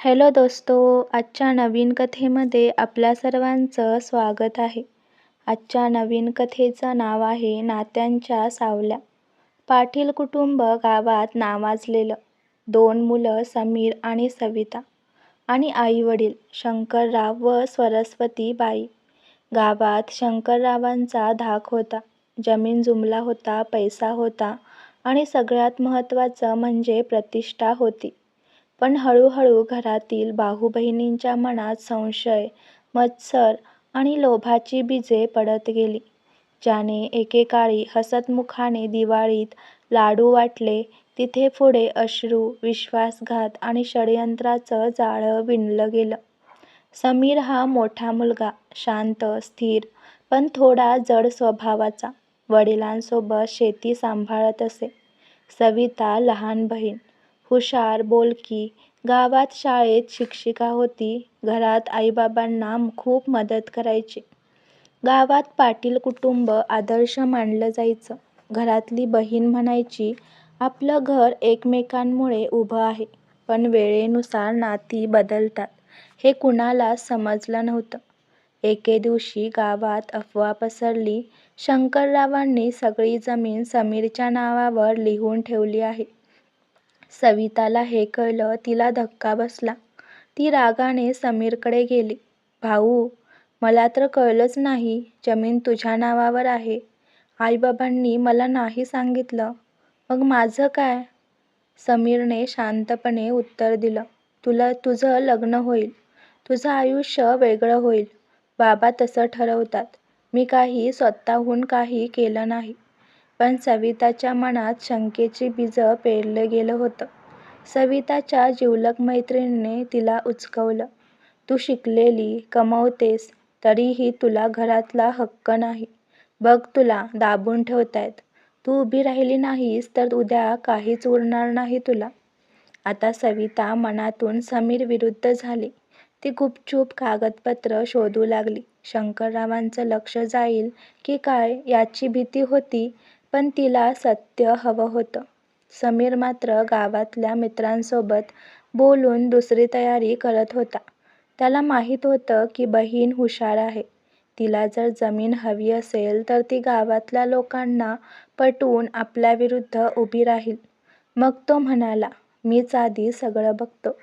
Hello दोस्तो आजच्या नवीन कथेमध्ये आपल्या सर्वांचं स्वागत आहे. आजच्या नवीन कथेचं नाव आहे नात्यांच्या सावल्या. पाटील कुटुंब गावात नावाजलेलं. दोन मुलं समीर आणि सविता आणि आईवडील शंकरराव व सरस्वती बाई. गावात शंकररावांचा धाक होता. जमीन जुमला होता पैसा होता आणि सगळ्यात महत्त्वाचं म्हणजे प्रतिष्ठा होती. पण हळूहळू घरातील भाऊबहिणींच्या मनात संशय, मत्सर आणि लोभाची बीजे पडत गेली. ज्याने एकेकाळी हसतमुखाने दिवाळीत लाडू वाटले तिथे पुढे अश्रू, विश्वासघात आणि षडयंत्राचं जाळं विणलं गेलं. समीर हा मोठा मुलगा, शांत, स्थिर पण थोडा जड स्वभावाचा. वडिलांसोबत शेती सांभाळत असे. सविता लहान बहीण, हुशार, बोलकी, गावात शाळेत शिक्षिका होती. घरात आईबाबांना खूप मदत करायची. गावात पाटील कुटुंब आदर्श मानलं जायचं. घरातली बहीण म्हणायची आपलं घर एकमेकांमुळे उभं आहे. पण वेळेनुसार नाती बदलतात हे कुणाला समजलं नव्हतं. एके दिवशी गावात अफवा पसरली शंकररावांनी सगळी जमीन समीरच्या नावावर लिहून ठेवली आहे. सविताला हे कळलं तिला धक्का बसला. ती रागाने समीरकडे गेली. भाऊ, मला तर कळलंच नाही जमीन तुझ्या नावावर आहे. आईबाबांनी मला नाही सांगितलं. मग माझं काय? समीरने शांतपणे उत्तर दिलं, तुला तुझं लग्न होईल. तुझं आयुष्य वेगळं होईल. बाबा तसं ठरवतात. मी काही स्वतःहून काही केलं नाही. पण सविताच्या मनात शंकेची बीजं पेरलं गेलं होतं. सविताच्या जिवलग मैत्रिणीने तिला उचकवलं. तू शिकलेली, कमवतेस तरीही तुला घरातला हक्क नाही. बघ तुला दाबून ठेवतायत. तू उभी राहिली नाहीस तर उद्या काहीच उरणार नाही तुला. आता सविता मनातून समीर विरुद्ध झाली. ती गुपचूप कागदपत्रं शोधू लागली. शंकररावांचं लक्ष जाईल की काय याची भीती होती पण तिला सत्य हवं होतं. समीर मात्र गावातल्या मित्रांसोबत बोलून दुसरी तयारी करत होता. त्याला माहीत होतं की बहीण हुशार आहे. तिला जर जमीन हवी असेल तर ती गावातल्या लोकांना पटवून आपल्याविरुद्ध उभी राहील. मग तो म्हणाला, मीच आधी सगळं बघतो.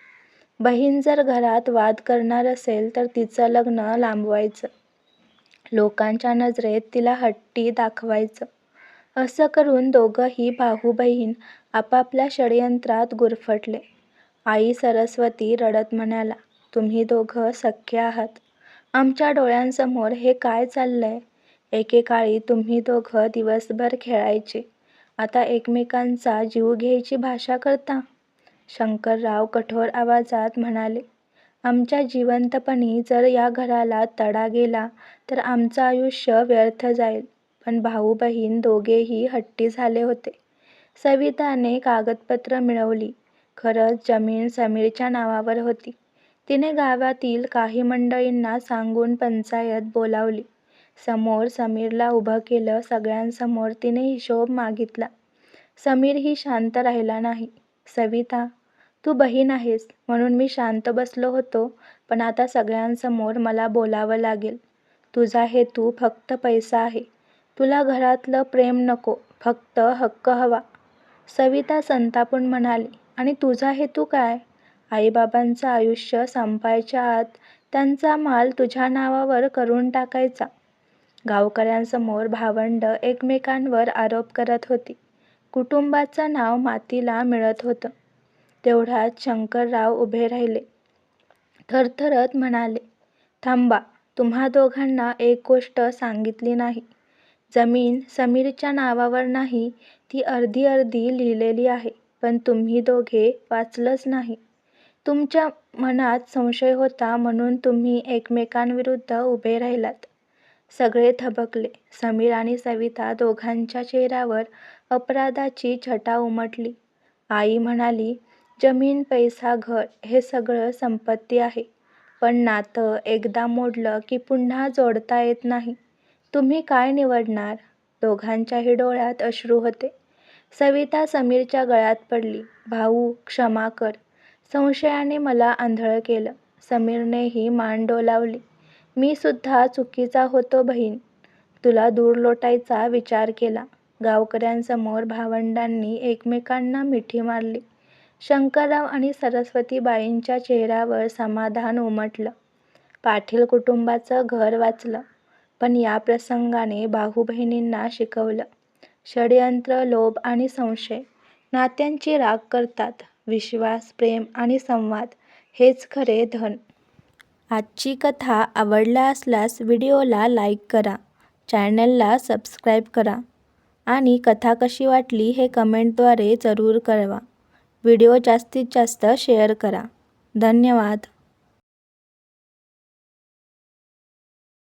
बहीण जर घरात वाद करणार असेल तर तिचं लग्न लांबवायचं. लोकांच्या नजरेत तिला हट्टी दाखवायचं. असं करून दोघंही भाऊ-बहीण आपापल्या षडयंत्रात गुरफटले. आई सरस्वती रडत म्हणाला तुम्ही दोघं सख्खे आहात. आमच्या डोळ्यांसमोर हे काय चाललंय? एकेकाळी तुम्ही दोघं दिवसभर खेळायचे. आता एकमेकांचा जीव घ्यायची भाषा करता? शंकरराव कठोर आवाजात म्हणाले, आमच्या जिवंतपणी जर या घराला तडा गेला तर आमचं आयुष्य व्यर्थ जाईल. पण भाऊ-बहीण दोघेही हट्टी झाले होते. सविताने कागदपत्रं मिळवली. खरंच जमीन समीरच्या नावावर होती. तिने गावातील काही मंडळींना सांगून पंचायत बोलावली. समोर समीरला उभं केलं. सगळ्यांसमोर तिने हिशोब मागितला. समीरही शांत राहिला नाही. सविता, तू बहीण आहेस म्हणून मी शांत बसलो होतो पण आता सगळ्यांसमोर मला बोलावं लागेल. तुझा हेतू फक्त पैसा आहे. तुला घरातलं प्रेम नको, फक्त हक्क हवा. सविता संतापून म्हणाली, आणि तुझा हेतू काय? आईबाबांचं आयुष्य संपायच्या आत त्यांचा माल तुझ्या नावावर करून टाकायचा. गावकऱ्यांसमोर भावंडं एकमेकांवर आरोप करत होती. कुटुंबाचं नाव मातीला मिळत होतं. तेवढ्यात शंकरराव उभे राहिले. थरथरत म्हणाले, थांबा, तुम्हा दोघांना एक गोष्ट सांगितली नाही. जमीन समीरच्या नावावर नाही, ती अर्धी अर्धी लिहिलेली आहे. पण तुम्ही दोघे वाचलंच नाही. तुमच्या मनात संशय होता म्हणून तुम्ही एकमेकांविरुद्ध उभे राहिलात. सगळे थबकले. समीर आणि सविता दोघांच्या चेहऱ्यावर अपराधाची छटा उमटली. आई म्हणाली, जमीन, पैसा, घर हे सगळं संपत्ती आहे. पण नातं एकदा मोडलं की पुन्हा जोडता येत नाही. तुम्ही काय निवडणार? दोघांच्याही डोळ्यात अश्रू होते. सविता समीरच्या गळ्यात पडली. भाऊ, क्षमा कर. संशयाने मला आंधळं केलं. समीरनेही मान डोलावली. मी सुद्धा चुकीचा होतो बहीण. तुला दूर लोटायचा विचार केला. गावकऱ्यांसमोर भावंडांनी एकमेकांना मिठी मारली. शंकरराव आणि सरस्वतीबाईंच्या चेहऱ्यावर समाधान उमटलं. पाटील कुटुंबाचं घर वाचलं. पण या प्रसंगाने भाऊ-बहिणींना शिकवलं. षड्यंत्र, लोभ आणि संशय नात्यांची राख करतात. विश्वास, प्रेम आणि संवाद हेच खरे धन. आजची कथा आवडला असल्यास व्हिडिओला लाईक करा, चॅनलला सबस्क्राईब करा आणि कथा कशी वाटली हे कमेंटद्वारे जरूर कळवा. व्हिडिओ जास्तीत जास्त शेअर करा. धन्यवाद.